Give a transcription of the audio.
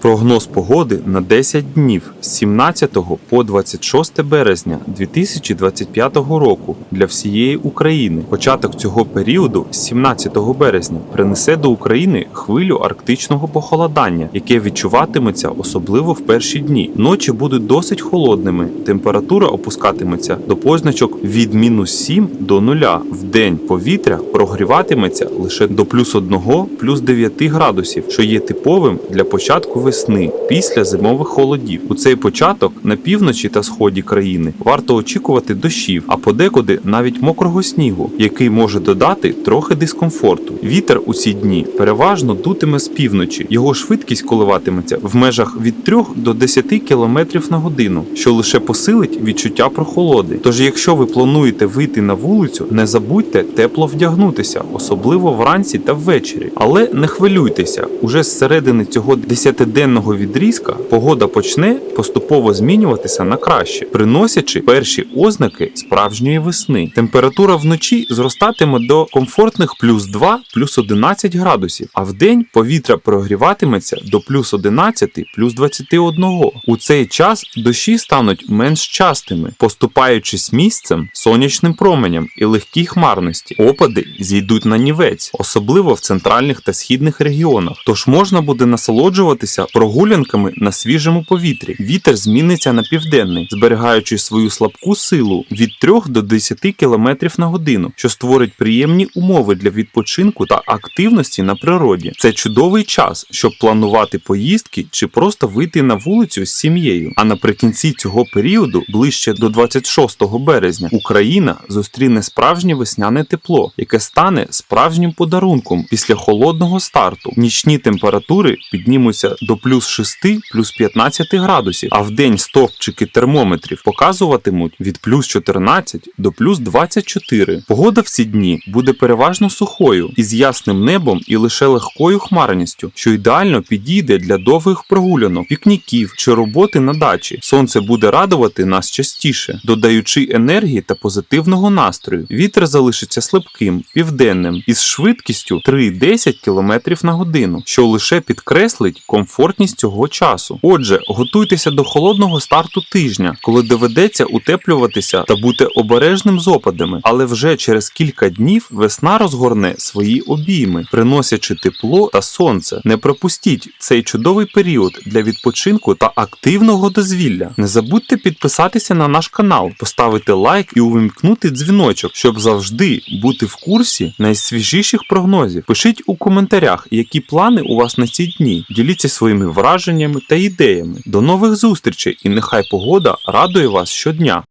Прогноз погоди на 10 днів з 17 по 26 березня 2025 року для всієї України. Початок цього періоду з 17 березня принесе до України хвилю арктичного похолодання, яке відчуватиметься особливо в перші дні. Ночі будуть досить холодними. Температура опускатиметься до позначок від мінус 7 до 0. В день повітря прогріватиметься лише до плюс 1, плюс 9 градусів, що є типовим для початку весни після зимових холодів. У цей початок на півночі та сході країни варто очікувати дощів, а подекуди навіть мокрого снігу, який може додати трохи дискомфорту. Вітер у ці дні переважно дутиме з півночі. Його швидкість коливатиметься в межах від 3 до 10 км на годину, що лише посилить відчуття прохолоди. Тож, якщо ви плануєте вийти на вулицю, не забудьте тепло вдягнутися, особливо вранці та ввечері. Але не хвилюйтеся, уже з середини цього 10-денного відрізка погода почне поступово змінюватися на краще, приносячи перші ознаки справжньої весни. Температура вночі зростатиме до комфортних плюс 2, плюс 11 градусів, а вдень повітря прогріватиметься до плюс 11, плюс 21. У цей час дощі стануть менш частими, поступаючись місцем сонячним променям і легкій хмарності. Опади зійдуть на нівець, особливо в центральних та східних регіонах. Тож можна буде насолоджуватися прогулянками на свіжому повітрі. Вітер зміниться на південний, зберігаючи свою слабку силу від 3 до 10 км на годину, що створить приємні умови для відпочинку та активності на природі. Це чудовий час, щоб планувати поїздки чи просто вийти на вулицю з сім'єю. А наприкінці цього періоду, ближче до 26 березня, Україна зустріне справжнє весняне тепло, яке стане справжнім подарунком після холодного старту. Нічні температури піднімуться до плюс 6, плюс 15 градусів, а в день стовпчики термометрів показуватимуть від плюс 14 до плюс 24. Погода в ці дні буде переважно сухою, із ясним небом і лише легкою хмарністю, що ідеально підійде для довгих прогулянок, пікніків чи роботи на дачі. Сонце буде радувати нас частіше, додаючи енергії та позитивного настрою. Вітер залишиться слабким, південним із швидкістю 3-10 км на годину, що лише підкреслить комфортність цього часу. Отже, готуйтеся до холодного старту тижня, коли доведеться утеплюватися та бути обережним з опадами, але вже через кілька днів весна розгорне свої обійми, приносячи тепло та сонце. Не пропустіть цей чудовий період для відпочинку та активного дозвілля. Не забудьте підписатися на наш канал, поставити лайк і увімкнути дзвіночок, щоб завжди бути в курсі найсвіжіших прогнозів. Пишіть у коментарях, які плани у вас на ці дні. Діліться своїми враженнями та ідеями. До нових зустрічей і нехай погода радує вас щодня.